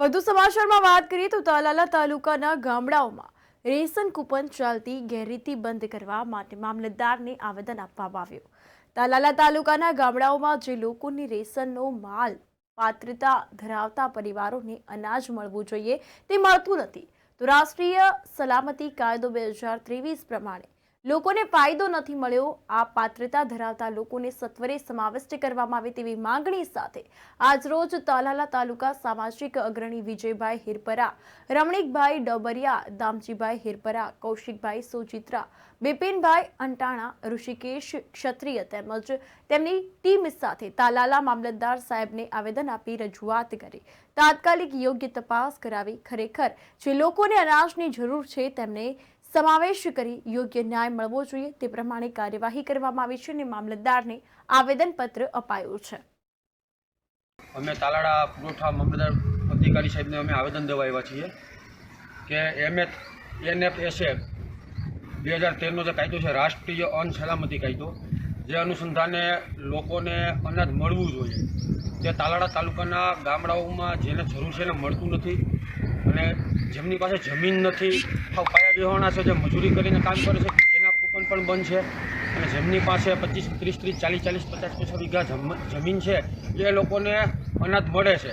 વધુ સમાચારમાં વાત કરીએ તો તાલાલા તાલુકાના ગામડાઓમાં રેશન કૂપન ચાલતી ગેરરીતિ બંધ કરવા માટે મામલતદારને આવેદન આપવામાં આવ્યું. તાલાલા તાલુકાના ગામડાઓમાં જે લોકોને રેશનનો માલ પાત્રતા ધરાવતા પરિવારોને અનાજ મળવું જોઈએ તે મળતું નથી. તો રાષ્ટ્રીય સલામતી કાયદો બે હજાર ત્રેવીસ પ્રમાણે લોકોને ફાયદો નથી મળ્યો. આ પાત્રતા ધરાવતા લોકોને સત્વરે સમાવિષ્ટ કરવામાં આવે તેવી માંગણી સાથે આજરોજ તાલાલા તાલુકા સામાજિક અગ્રણી વિજયભાઈ હિરપરા, રમણીકભાઈ ડબરિયા, દામજીભાઈ હિરપરા, કૌશિકભાઈ સુચિત્રા, બિપિનભાઈ અંટાણા, ઋષિકેશ ક્ષત્રિય તેમજ તેમની ટીમ સાથે તાલાલા મામલતદાર સાહેબને આવેદન આપી રજૂઆત કરી. તાત્કાલિક યોગ્ય તપાસ કરાવી. ખરેખર જે લોકોને અનાજની જરૂર છે તેમને સમાવેશ કરી યોગ્ય ન્યાય મળવો જોઈએ તે પ્રમાણે કાર્યવાહી કરવામાં આવી છે અને મામલતદારને આવેદનપત્ર અપાયું છે. અમે તાલાડા પુરવઠા મામલતદાર અધિકારી સાહેબને અમે આવેદન દેવા આવ્યા છીએ કે એમએફ એનએફ એસએફ બે હજાર તેરનો જે કાયદો છે, રાષ્ટ્રીય અન્ન કાયદો, જે અનુસંધાને લોકોને અનાજ મળવું જોઈએ. તે તાલાડા તાલુકાના ગામડાઓમાં જેને જરૂર છે એને મળતું નથી. અને જેમની પાસે જમીન નથી પાયા વિહોણા છે, જે મજૂરી કરીને કામ કરે છે એના કૂપન પણ બંધ છે. અને જેમની પાસે પચીસ, ત્રીસ ત્રીસ, ચાલીસ ચાલીસ, પચાસ પચાસ વીઘા જમ- જમીન છે, એ લોકોને અનાજ મળે છે.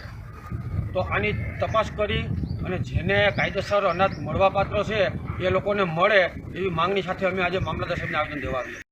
તો આની તપાસ કરી અને જેને કાયદેસર અનાજ મળવાપાત્ર છે, એ લોકોને મળે એવી માંગણી સાથે અમે આજે મામલતદાર સાહેબને આવેદન દેવા આવ્યા